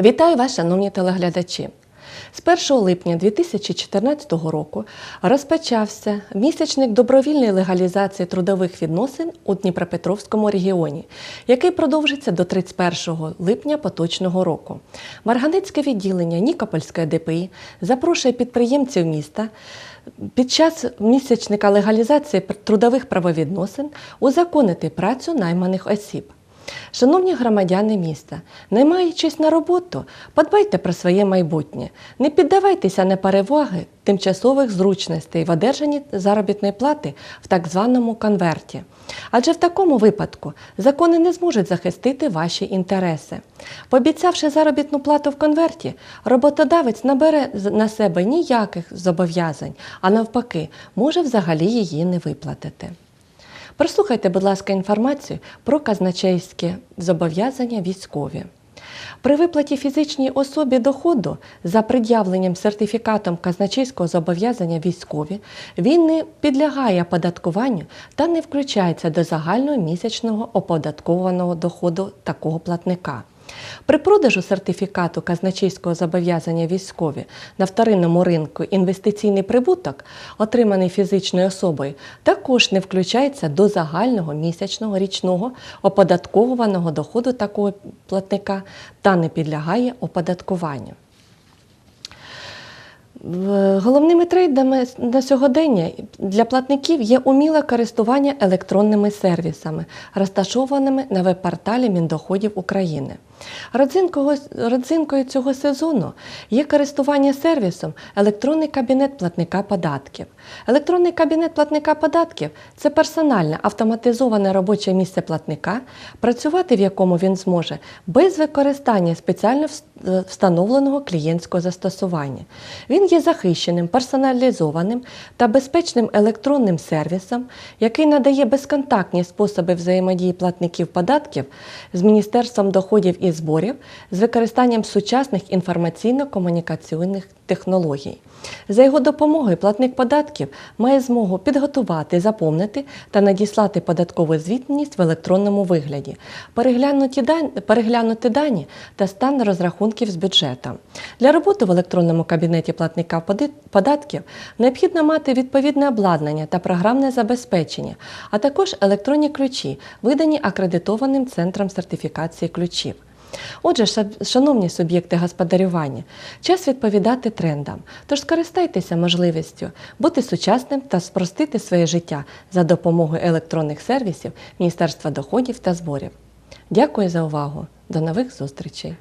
Вітаю вас, шановні телеглядачі. З 1 липня 2014 року розпочався місячник добровільної легалізації трудових відносин у Дніпропетровському регіоні, який продовжиться до 31 липня поточного року. Марганецьке відділення Нікопольської ДПІ запрошує підприємців міста під час місячника легалізації трудових правовідносин узаконити працю найманих осіб. Шановні громадяни міста, наймаючись на роботу, подбайте про своє майбутнє. Не піддавайтеся на переваги тимчасових зручностей в одержанні заробітної плати в так званому конверті. Адже в такому випадку закони не зможуть захистити ваші інтереси. Пообіцявши заробітну плату в конверті, роботодавець набере на себе ніяких зобов'язань, а навпаки, може взагалі її не виплатити. Прослухайте, будь ласка, інформацію про казначейські зобов'язання військові. При виплаті фізичній особі доходу за пред'явленням сертифікатом казначейського зобов'язання військові він не підлягає оподаткуванню та не включається до загального місячного оподаткованого доходу такого платника. При продажу сертифікату казначейського зобов'язання військові на вторинному ринку інвестиційний прибуток, отриманий фізичною особою, також не включається до загального місячного річного оподатковуваного доходу такого платника та не підлягає оподаткуванню. Головними трейдами на сьогодення для платників є уміле користування електронними сервісами, розташованими на веб-порталі Міндоходів України. Родзинкою, цього сезону є користування сервісом електронний кабінет платника податків. Електронний кабінет платника податків це персональне автоматизоване робоче місце платника, працювати в якому він зможе без використання спеціально е, встановленого клієнтського застосування. Він є захищеним, персоналізованим та безпечним електронним сервісом, який надає безконтактні способи взаємодії платників податків з Міністерством доходів і зборів з використанням сучасних інформаційно-комунікаційних технологій. За його допомогою платник податків має змогу підготувати, заповнити та надіслати податкову звітність в електронному вигляді, переглянути дані та стан розрахунків з бюджетом. Для роботи в електронному кабінеті платника податків необхідно мати відповідне обладнання та програмне забезпечення, а також електронні ключі, видані акредитованим центром сертифікації ключів. Отже, шановні суб'єкти господарювання, час відповідати трендам. Тож скористайтеся можливістю бути сучасним та спростити своє життя за допомогою електронних сервісів Міністерства доходів та зборів. Дякую за увагу. До нових зустрічей!